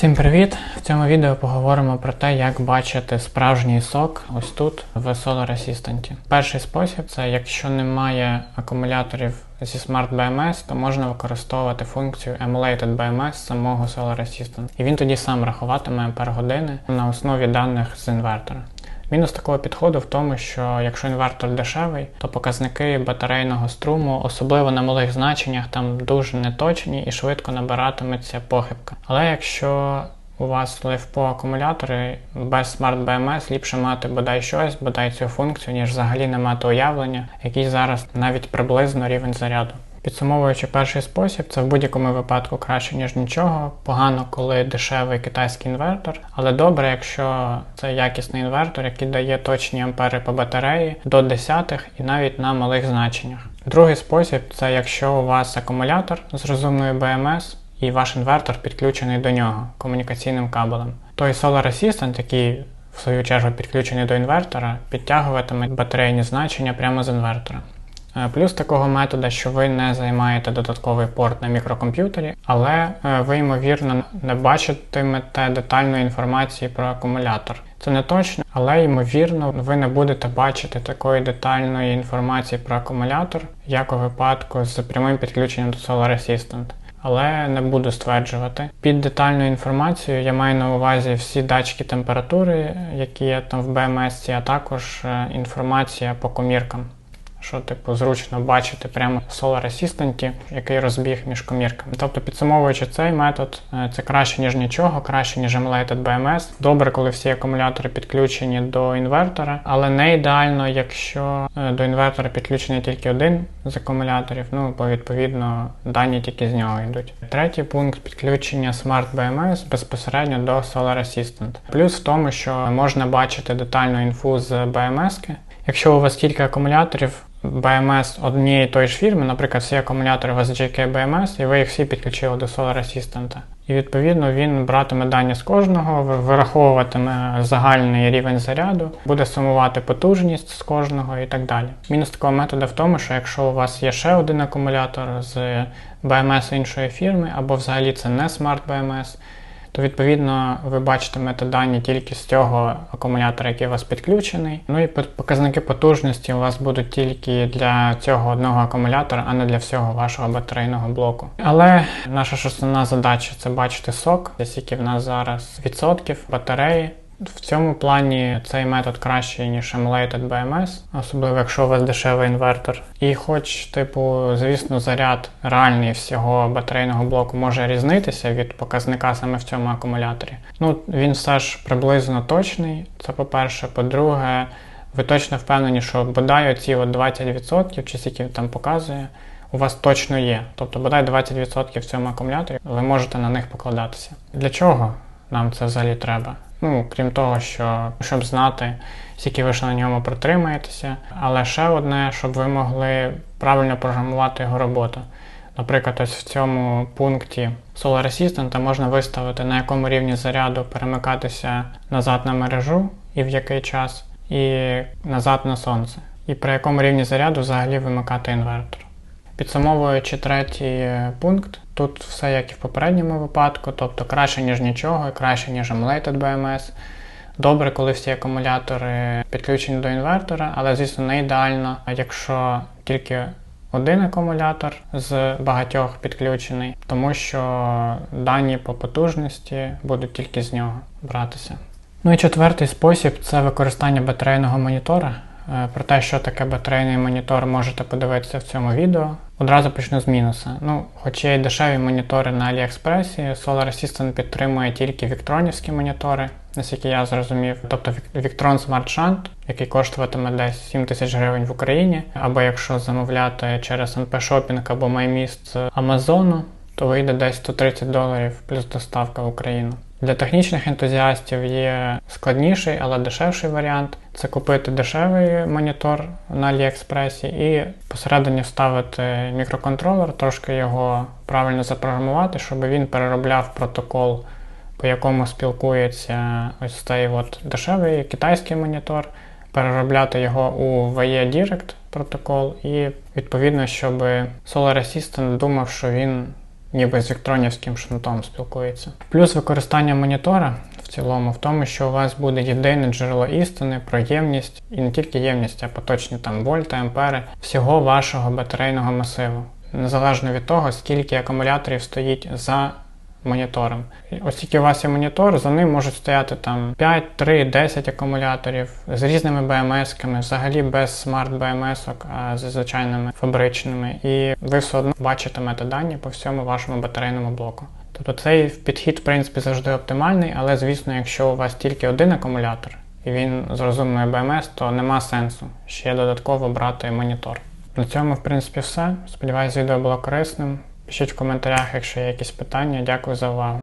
Всім привіт! В цьому відео поговоримо про те, як бачити справжній сок ось тут в Solar Assistant. Перший спосіб це якщо немає акумуляторів зі Smart BMS, то можна використовувати функцію Emulated BMS самого Solar Assistant. І він тоді сам рахуватиме ампер години на основі даних з інвертора. Мінус такого підходу в тому, що якщо інвертор дешевий, то показники батарейного струму, особливо на малих значеннях, там дуже неточні і швидко набиратиметься похибка. Але якщо у вас LivePo акумулятори без Smart BMS ліпше мати бодай щось, бодай цю функцію, ніж взагалі не мати уявлення, який зараз навіть приблизно рівень заряду. Підсумовуючи перший спосіб, це в будь-якому випадку краще, ніж нічого. Погано, коли дешевий китайський інвертор, але добре, якщо це якісний інвертор, який дає точні ампери по батареї до десятих і навіть на малих значеннях. Другий спосіб це якщо у вас акумулятор з розумною BMS і ваш інвертор підключений до нього комунікаційним кабелем. Той Solar Assistant, який в свою чергу підключений до інвертора, підтягуватиме батарейні значення прямо з інвертора. Е, плюс такого метода, що ви не займаєте додатковий порт на мікрокомп'ютері, але е, ви, ймовірно, не бачитимете детальної інформації про акумулятор. Це не точно, але ймовірно, ви не будете бачити такої детальної інформації про акумулятор, як у випадку з прямим підключенням до Solar Assistant. Але не буду стверджувати. Під детальною інформацією я маю на увазі всі датчики температури, які є там в BMS, а також е, інформація по коміркам що типу зручно бачити прямо Solar Assistant, який розбіг між комірками. Тобто, підсумовуючи цей метод, е, це краще, ніж нічого, краще, ніж Emulated BMS. Добре, коли всі акумулятори підключені до інвертора, але не ідеально, якщо е, до інвертора підключений тільки один з акумуляторів, ну бо відповідно дані тільки з нього йдуть. Третій пункт підключення Smart BMS безпосередньо до Solar Assistant. Плюс в тому, що можна бачити детальну інфу з BMS. Якщо у вас кілька акумуляторів, BMS однієї тої ж фірми, наприклад, всі акумулятори у вас JK BMS, і ви їх всі підключили до Solar Assistant. І відповідно він братиме дані з кожного, вираховуватиме загальний рівень заряду, буде сумувати потужність з кожного і так далі. Мінус такого методу в тому, що якщо у вас є ще один акумулятор з BMS іншої фірми, або взагалі це не Smart BMS, то відповідно ви бачите дані тільки з цього акумулятора, який у вас підключений. Ну і показники потужності у вас будуть тільки для цього одного акумулятора, а не для всього вашого батарейного блоку. Але наша ж основна задача це бачити сок, скільки в нас зараз відсотків батареї. В цьому плані цей метод кращий, ніж Emulated BMS, особливо якщо у вас дешевий інвертор. І хоч, типу, звісно, заряд реальний всього батарейного блоку може різнитися від показника саме в цьому акумуляторі. Ну, він все ж приблизно точний. Це по-перше. По-друге, ви точно впевнені, що бодай оці от 20% чи скільки там показує. У вас точно є. Тобто, бодай 20% в цьому акумуляторі, ви можете на них покладатися. Для чого нам це взагалі треба? Ну, крім того, що щоб знати, скільки ви ще на ньому протримаєтеся. Але ще одне, щоб ви могли правильно програмувати його роботу. Наприклад, ось в цьому пункті Solar Assistant можна виставити, на якому рівні заряду перемикатися назад на мережу і в який час, і назад на сонце. І при якому рівні заряду взагалі вимикати інвертор. Підсумовуючи третій пункт, тут все як і в попередньому випадку, тобто краще, ніж нічого, і краще, ніж Emulated BMS. Добре, коли всі акумулятори підключені до інвертора, але, звісно, не ідеально, якщо тільки один акумулятор з багатьох підключений, тому що дані по потужності будуть тільки з нього братися. Ну і четвертий спосіб це використання батарейного монітора. Е, про те, що таке батарейний монітор, можете подивитися в цьому відео. Одразу почну з мінуса. Ну, Хоч є й дешеві монітори на Аліекспресі, Solar Assistant підтримує тільки віктронівські монітори, наскільки я зрозумів. Тобто Victron Smart Shunt, який коштуватиме десь 7 тисяч гривень в Україні, або якщо замовляти через NP Shopping або MyMist Амазону, то вийде десь 130 доларів плюс доставка в Україну. Для технічних ентузіастів є складніший, але дешевший варіант це купити дешевий монітор на Аліекспресі і посередині вставити мікроконтролер, трошки його правильно запрограмувати, щоб він переробляв протокол, по якому спілкується ось цей от дешевий китайський монітор, переробляти його у VE Direct протокол, і відповідно, щоб Solar Assistant думав, що він ніби з віктронівським шнутом спілкується. Плюс використання монітора в цілому в тому, що у вас буде єдине джерело істини про ємність, і не тільки ємність, а поточні там вольти, ампери всього вашого батарейного масиву, незалежно від того, скільки акумуляторів стоїть за монітором. Оскільки у вас є монітор, за ним можуть стояти там 5, 3, 10 акумуляторів з різними BMS-ками, взагалі без смарт BMS, а з звичайними фабричними, і ви все одно бачитимете дані по всьому вашому батарейному блоку. Тобто цей підхід, в принципі, завжди оптимальний, але звісно, якщо у вас тільки один акумулятор і він з розумною BMS, то нема сенсу ще додатково брати монітор. На цьому, в принципі, все. Сподіваюсь, відео було корисним. Пишіть в коментарях, якщо є якісь питання. Дякую за увагу.